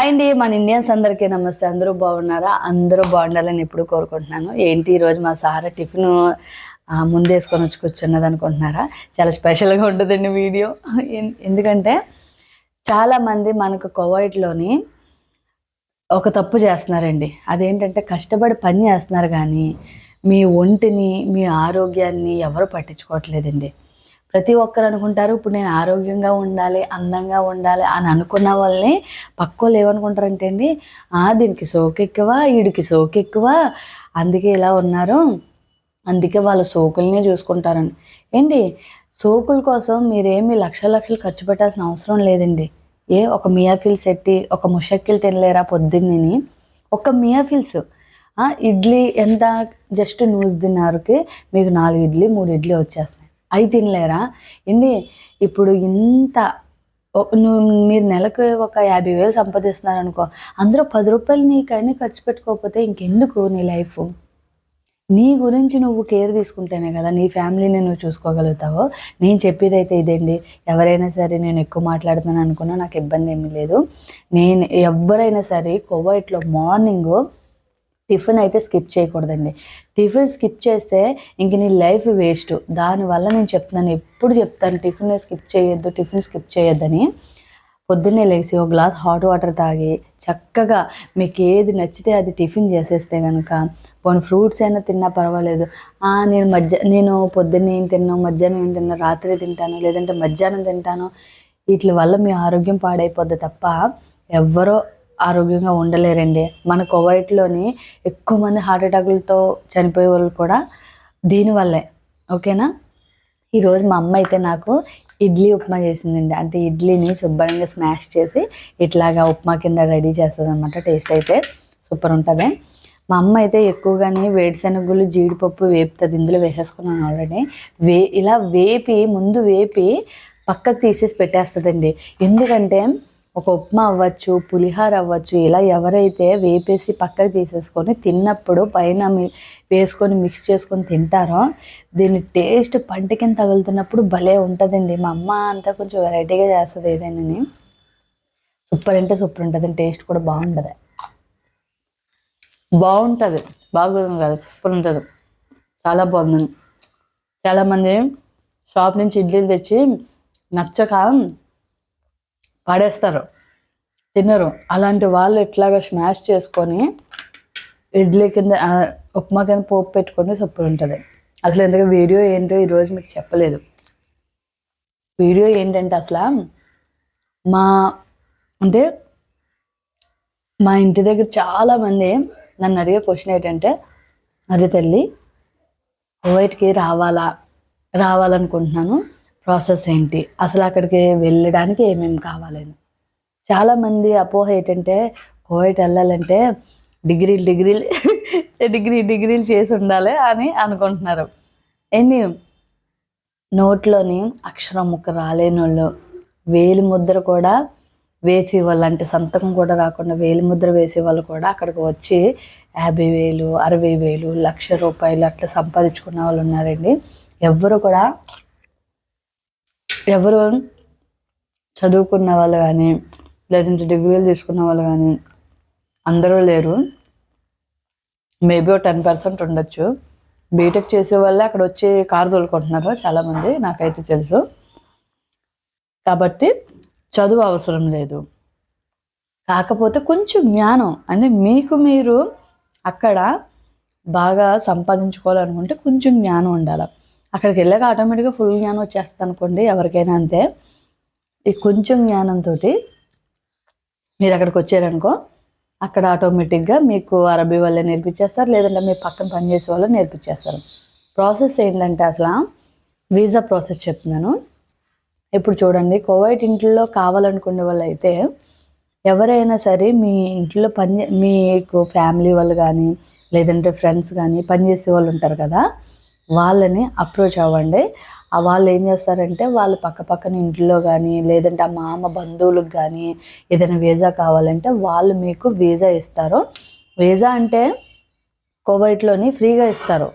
Hi అండి మన Indians అందరికీ నమస్తే. అందరూ బాగున్నారా? అందరూ బాగుండాలని ఎప్పుడు కోరుకుంటున్నాను. ఏంటి ఈరోజు మా సార్ టిఫిన్ ముందేసుకొని వచ్చి కూర్చున్నది అనుకుంటున్నారా? చాలా స్పెషల్గా ఉంటుందండి వీడియో. ఎందుకంటే చాలామంది మనకు కోవైట్లోని ఒక తప్పు చేస్తున్నారండి. అదేంటంటే కష్టపడి పని చేస్తున్నారు కానీ మీ ఒంటిని మీ ఆరోగ్యాన్ని ఎవరు పట్టించుకోవట్లేదండి. ప్రతి ఒక్కరు అనుకుంటారు ఇప్పుడు నేను ఆరోగ్యంగా ఉండాలి అందంగా ఉండాలి అని అనుకున్న వాళ్ళని పక్కోళ్ళు ఏమనుకుంటారంటే అండి దీనికి సోకు ఎక్కువ వీడికి సోకు ఎక్కువ అందుకే ఇలా ఉన్నారు అందుకే వాళ్ళ సోకుల్నే చూసుకుంటారని. ఏంటి? సోకుల కోసం మీరేమి లక్ష లక్షలు ఖర్చు పెట్టాల్సిన అవసరం లేదండి. ఏ ఒక మియాఫిల్స్ ఎట్టి ఒక ముషక్కిలు తినలేరా పొద్దున్నని? ఒక మియాఫిల్స్ ఇడ్లీ ఎంత? జస్ట్ నూజ్ తిన్నారుకి మీకు నాలుగు ఇడ్లీ మూడు ఇడ్లీ వచ్చేస్తాయి అవి తినలేరా? ఏంటి ఇప్పుడు ఇంత నువ్వు మీరు నెలకు ఒక యాభై వేలు సంపాదిస్తున్నారు అనుకో అందులో పది రూపాయలు నీకైనా ఖర్చు పెట్టుకోకపోతే ఇంకెందుకు నీ లైఫ్? నీ గురించి నువ్వు కేర్ తీసుకుంటేనే కదా నీ ఫ్యామిలీని నువ్వు చూసుకోగలుగుతావో? నేను చెప్పేది అయితే ఇదేండి. ఎవరైనా సరే నేను ఎక్కువ మాట్లాడుతున్నాను అనుకున్నా నాకు ఇబ్బంది ఏమీ లేదు. నేను ఎవరైనా సరే కువైట్లో మార్నింగ్ టిఫిన్ అయితే స్కిప్ చేయకూడదండి. టిఫిన్ స్కిప్ చేస్తే ఇంక నీ లైఫ్ వేస్ట్. దానివల్ల నేను చెప్తున్నాను ఎప్పుడు చెప్తాను టిఫిన్ స్కిప్ చేయొద్దు టిఫిన్ స్కిప్ చేయొద్దని. పొద్దున్నే లేచి ఒక గ్లాస్ హాట్ వాటర్ తాగి చక్కగా మీకు ఏది నచ్చితే అది టిఫిన్ చేసేస్తే కనుక పోనీ ఫ్రూట్స్ అయినా తిన్నా పర్వాలేదు. నేను మధ్య నేను పొద్దున్నే ఏం తిన్నాను మధ్యాహ్నం ఏం తిన్నా రాత్రి తింటాను లేదంటే మధ్యాహ్నం తింటాను వీటి వల్ల మీ ఆరోగ్యం పాడైపోద్ది తప్ప ఎవ్వరో ఆరోగ్యంగా ఉండలేరండి. మన కువైట్లోని ఎక్కువ మంది హార్ట్ అటాకులతో చనిపోయే వాళ్ళు కూడా దీనివల్లే ఓకేనా? ఈరోజు మా అమ్మ అయితే నాకు ఇడ్లీ ఉప్మా చేసిందండి. అంటే ఇడ్లీని శుభ్రంగా స్మాష్ చేసి ఇట్లాగా ఉప్మా కింద రెడీ చేస్తుంది అనమాట టేస్ట్ అయితే సూపర్ ఉంటుంది. మా అమ్మ అయితే ఎక్కువగానే వేడిశనగలు జీడిపప్పు వేపుతుంది. ఇందులో వేసేసుకున్నాను ఆల్రెడీ. వే ఇలా వేపి ముందు వేపి పక్కకు తీసేసి పెట్టేస్తుందండి. ఎందుకంటే ఒక ఉప్మా అవ్వచ్చు పులిహార అవ్వచ్చు ఇలా ఎవరైతే వేపేసి పక్కకు తీసేసుకొని తిన్నప్పుడు పైన మీ- వేసుకొని మిక్స్ చేసుకొని తింటారో దీని టేస్ట్ పంటికి తగులుతున్నప్పుడు భలే ఉంటుందండి. మా అమ్మ అంతా కొంచెం వెరైటీగా చేస్తుంది ఏదైనా సూపర్ అంటే సూపర్ ఉంటుంది టేస్ట్ కూడా బాగుంటుంది. బాగుంటుంది. బాగుంది కదా సూపర్ ఉంటుంది. చాలా బాగుంది చాలామంది షాప్ నుంచి ఇడ్లీలు తెచ్చి నచ్చక పడేస్తారు. తినరు. అలాంటి వాళ్ళు ఇట్లాగా స్మాష్ చేసుకొని ఇడ్లీ కింద ఉప్మా కింద పోపు పెట్టుకొని సూపర్ ఉంటుంది. అసలు ఎందుకు వీడియో ఏంటో ఈరోజు మీకు చెప్పలేదు. వీడియో ఏంటంటే అసలు మా అంటే మా ఇంటి దగ్గర చాలామంది నన్ను అడిగే క్వశ్చన్ ఏంటంటే అరే తల్లి కువైట్కి రావాలా? రావాలనుకుంటున్నాను. ప్రాసెస్ ఏంటి? అసలు అక్కడికి వెళ్ళడానికి ఏమేమి కావాలని? చాలామంది అపోహ ఏంటంటే కోవిడ్ వెళ్ళాలంటే డిగ్రీలు డిగ్రీలు డిగ్రీ డిగ్రీలు చేసి ఉండాలి అని అనుకుంటున్నారు. ఎన్ని నోట్లోని అక్షరం ముక్క రాలేని వాళ్ళు వేలి ముద్ర కూడా వేసి వాళ్ళు అంటే సంతకం కూడా రాకుండా వేలి ముద్ర వేసే వాళ్ళు కూడా అక్కడికి వచ్చి యాభై వేలు అరవై వేలు లక్ష రూపాయలు అట్లా సంపాదించుకున్న వాళ్ళు ఉన్నారండి. ఎవ్వరు కూడా ఎవరు చదువుకున్న వాళ్ళు కానీ లేదంటే డిగ్రీలు తీసుకున్న వాళ్ళు కానీ అందరూ లేరు. మేబీ ఓ టెన్ పర్సెంట్ ఉండొచ్చు. బీటెక్ చేసే వాళ్ళే అక్కడ వచ్చి కారు తోలుకుంటున్నారు చాలామంది నాకైతే తెలుసు. కాబట్టి చదువు అవసరం లేదు. కాకపోతే కొంచెం జ్ఞానం అంటే మీకు మీరు అక్కడ బాగా సంపాదించుకోవాలనుకుంటే కొంచెం జ్ఞానం ఉండాలి. అక్కడికి వెళ్ళాక ఆటోమేటిక్గా ఫుల్ జ్ఞానం వచ్చేస్తుంది అనుకోండి ఎవరికైనా అంతే. ఈ కొంచెం జ్ఞానంతో మీరు అక్కడికి వచ్చారనుకో అక్కడ ఆటోమేటిక్గా మీకు అరబీ వాళ్ళే నేర్పించేస్తారు లేదంటే మీ పక్కన పనిచేసే వాళ్ళు నేర్పించేస్తారు. ప్రాసెస్ ఏంటంటే అసలు వీసా ప్రాసెస్ చెప్తున్నాను. ఇప్పుడు చూడండి కోవైట్ ఇంట్లో కావాలనుకునే వాళ్ళు అయితే ఎవరైనా సరే మీ ఇంట్లో పని మీకు ఫ్యామిలీ వాళ్ళు కానీ లేదంటే ఫ్రెండ్స్ కానీ పనిచేసే వాళ్ళు ఉంటారు కదా వాళ్ళని అప్రోచ్ అవ్వండి. వాళ్ళు ఏం చేస్తారంటే వాళ్ళు పక్క పక్కన ఇంట్లో కానీ లేదంటే ఆ మామ బంధువులకు కానీ ఏదైనా వీసా కావాలంటే వాళ్ళు మీకు వీసా ఇస్తారు. వీసా అంటే కోవైట్లోని ఫ్రీగా ఇస్తారు.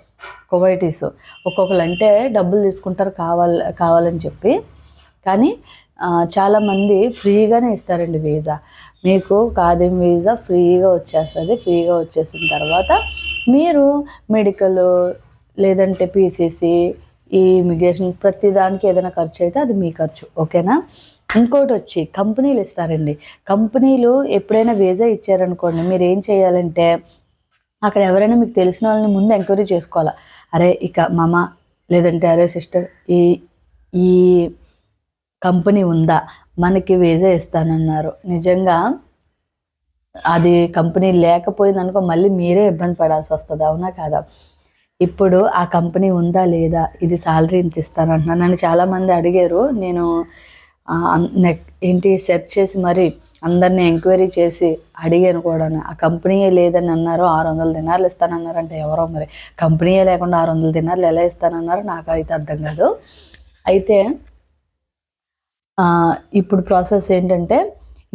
కోవైటీస్. ఒక్కొక్కరు అంటే డబ్బులు తీసుకుంటారు కావాలి కావాలని చెప్పి. కానీ చాలామంది ఫ్రీగానే ఇస్తారండి వీసా. మీకు కాదేం వీసా ఫ్రీగా వచ్చేస్తుంది. ఫ్రీగా వచ్చేసిన తర్వాత మీరు మెడికల్ లేదంటే పీసీసీ ఈ ఇమిగ్రేషన్ ప్రతి దానికి ఏదైనా ఖర్చు అయితే అది మీ ఖర్చు ఓకేనా? ఇంకోటి వచ్చి కంపెనీలు ఇస్తారండి. కంపెనీలు ఎప్పుడైనా వీసా ఇచ్చారనుకోండి మీరు ఏం చేయాలంటే అక్కడ ఎవరైనా మీకు తెలిసిన వాళ్ళని ముందు ఎంక్వైరీ చేసుకోవాలా. అరే ఇక మామ లేదంటే అరే సిస్టర్ ఈ ఈ కంపెనీ ఉందా? మనకి వీసా ఇస్తానన్నారు. నిజంగా అది కంపెనీ లేకపోయిందనుకో మళ్ళీ మీరే ఇబ్బంది పడాల్సి వస్తుంది అవునా కాదా? ఇప్పుడు ఆ కంపెనీ ఉందా లేదా? ఇది శాలరీ ఇంత ఇస్తానంటున్నాను నన్ను చాలామంది అడిగారు. నేను నెక్ ఏంటి సెర్చ్ చేసి మరి అందరిని ఎంక్వైరీ చేసి అడిగాను కూడా ఆ కంపెనీయే లేదని అన్నారు. ఆరు వందల దినాలు ఇస్తానన్నారు అంటే ఎవరో మరి. కంపెనీయే లేకుండా ఆరు వందల దినాలు ఎలా ఇస్తానన్నారు నాకు అయితే అర్థం కాదు. అయితే ఇప్పుడు ప్రాసెస్ ఏంటంటే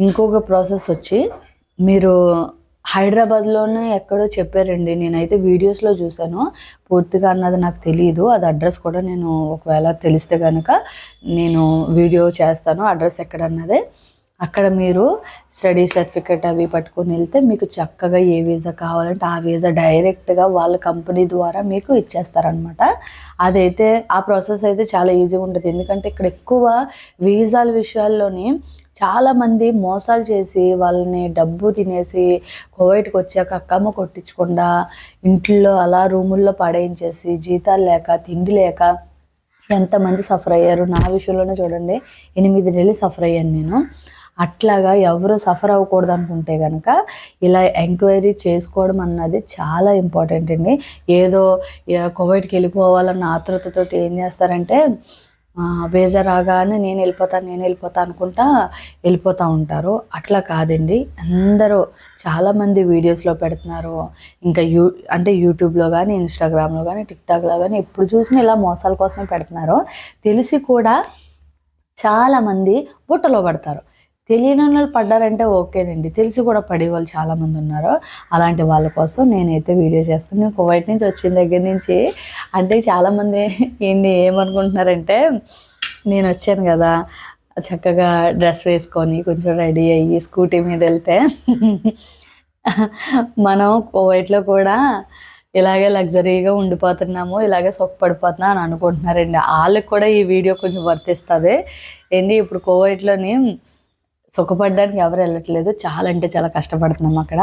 ఇంకొక ప్రాసెస్ వచ్చి మీరు హైదరాబాద్లోనే ఎక్కడో చెప్పారండి. నేనైతే వీడియోస్లో చూశాను. పూర్తిగా అన్నది నాకు తెలియదు అది అడ్రస్ కూడా నేను ఒకవేళ తెలిస్తే కనుక నేను వీడియో చేస్తాను. అడ్రస్ ఎక్కడన్నదే. అక్కడ మీరు స్టడీ సర్టిఫికెట్ అవి పట్టుకొని వెళ్తే మీకు చక్కగా ఏ వీసా కావాలంటే ఆ వీసా డైరెక్ట్గా వాళ్ళ కంపెనీ ద్వారా మీకు ఇచ్చేస్తారనమాట అదైతే ఆ ప్రాసెస్ అయితే చాలా ఈజీగా ఉంటుంది. ఎందుకంటే ఇక్కడ ఎక్కువ వీసాల విషయాల్లోని చాలామంది మోసాలు చేసి వాళ్ళని డబ్బు తినేసి కువైట్కి వచ్చాక అక్కమ్మ కొట్టించకుండా ఇంట్లో అలా రూముల్లో పడేయించేసి జీతాలు లేక తిండి లేక ఎంతమంది సఫర్ అయ్యారు నా విషయంలోనే చూడండి. ఎనిమిది నెలలు సఫర్ అయ్యాను నేను. అట్లాగా ఎవరు సఫర్ అవ్వకూడదు అనుకుంటే కనుక ఇలా ఎంక్వైరీ చేసుకోవడం అన్నది చాలా ఇంపార్టెంట్ అండి. ఏదో కోవిడ్కి వెళ్ళిపోవాలన్న ఆతృతతో ఏం చేస్తారంటే ఆ, రాగానే నేను వెళ్ళిపోతాను నేను వెళ్ళిపోతా అనుకుంటా వెళ్ళిపోతూ ఉంటారు. అట్లా కాదండి. అందరూ చాలామంది వీడియోస్లో పెడుతున్నారు. ఇంకా యూ అంటే యూట్యూబ్లో కానీ ఇన్స్టాగ్రామ్లో కానీ టిక్టాక్లో కానీ ఎప్పుడు చూసినా ఇలా మోసాల కోసమే పెడుతున్నారు. తెలిసి కూడా చాలామంది బుట్టలో పడతారు. తెలియని వాళ్ళు పడ్డారంటే ఓకేనండి. తెలిసి కూడా పడే వాళ్ళు చాలామంది ఉన్నారు. అలాంటి వాళ్ళ కోసం నేనైతే వీడియో చేస్తాను. నేను కువైట్ నుంచి వచ్చిన దగ్గర నుంచి అంటే చాలామంది ఏంటి ఏమనుకుంటున్నారంటే నేను వచ్చాను కదా చక్కగా డ్రెస్ వేసుకొని కొంచెం రెడీ అయ్యి స్కూటీ మీద వెళ్తే మనం కువైట్లో కూడా ఇలాగే లగ్జరీగా ఉండిపోతున్నాము ఇలాగే సుఖపడిపోతున్నాం అని అనుకుంటున్నారండి. వాళ్ళకి కూడా ఈ వీడియో కొంచెం వర్తిస్తుంది. ఏంటి ఇప్పుడు కోవైట్లోని సుఖపడడానికి ఎవరు వెళ్ళట్లేదు. చాలా అంటే చాలా కష్టపడుతున్నాం అక్కడ.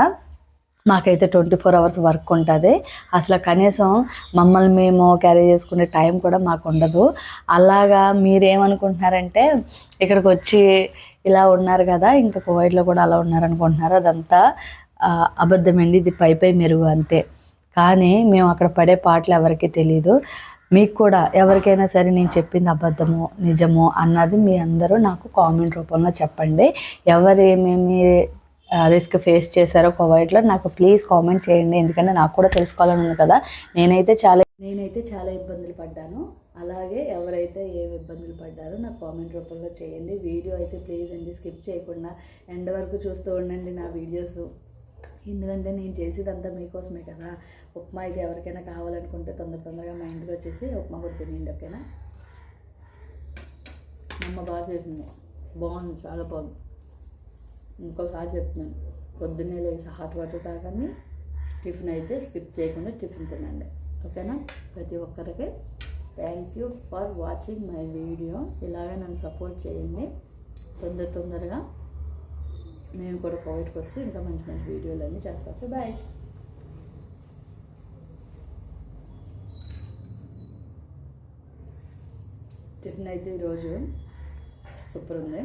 మాకైతే ట్వంటీ ఫోర్ అవర్స్ వర్క్ ఉంటుంది. అసలు కనీసం మమ్మల్ని మేము క్యారీ చేసుకునే టైం కూడా మాకు ఉండదు. అలాగా మీరేమనుకుంటున్నారంటే ఇక్కడికి వచ్చి ఇలా ఉన్నారు కదా ఇంకా కువైట్లో కూడా అలా ఉన్నారనుకుంటున్నారు? అదంతా అబద్ధమండి. ఇది పై పై మెరుగు అంతే. కానీ మేము అక్కడ పడే పాటలు ఎవరికీ తెలియదు మీకు కూడా ఎవరికైనా సరే నేను చెప్పింది అబద్ధమో నిజమో అన్నది మీ అందరూ నాకు కామెంట్ రూపంలో చెప్పండి. ఎవరు ఏమేమి రిస్క్ ఫేస్ చేశారో కోవైట్లో నాకు ప్లీజ్ కామెంట్ చేయండి. ఎందుకంటే నాకు కూడా తెలుసుకోవాలని ఉంది కదా. నేనైతే చాలా నేనైతే చాలా ఇబ్బందులు పడ్డాను. అలాగే ఎవరైతే ఏమి ఇబ్బందులు పడ్డారో నాకు కామెంట్ రూపంలో చేయండి. వీడియో అయితే ప్లీజ్ అండి స్కిప్ చేయకుండా ఎండ్ వరకు చూస్తూ ఉండండి నా వీడియోస్ ఎందుకంటే నేను చేసేదంతా మీకోసమే కదా. ఉప్మా ఇది ఎవరికైనా కావాలనుకుంటే తొందర తొందరగా మా ఇంటికి వచ్చేసి ఉప్మా కూడా తినండి ఓకేనా? అమ్మ బాగా చేసింది. బాగుంది చాలా బాగుంది. ఇంకోసారి చెప్తున్నాను. పొద్దున్నే లేచి హాట్ వాటర్ తాగండి. టిఫిన్ అయితే స్కిప్ చేయకుండా టిఫిన్ తినండి ఓకేనా? ప్రతి ఒక్కరికి thank you for watching my video. ఇలాగే నన్ను సపోర్ట్ చేయండి. తొందర తొందరగా నేను కూడా కోవిడ్కి వస్తే ఇంకా మంచి మంచి వీడియోలు అన్నీ చేస్తాను బాయ్ టిఫిన్ అయితే ఈరోజు సూపర్ ఉంది.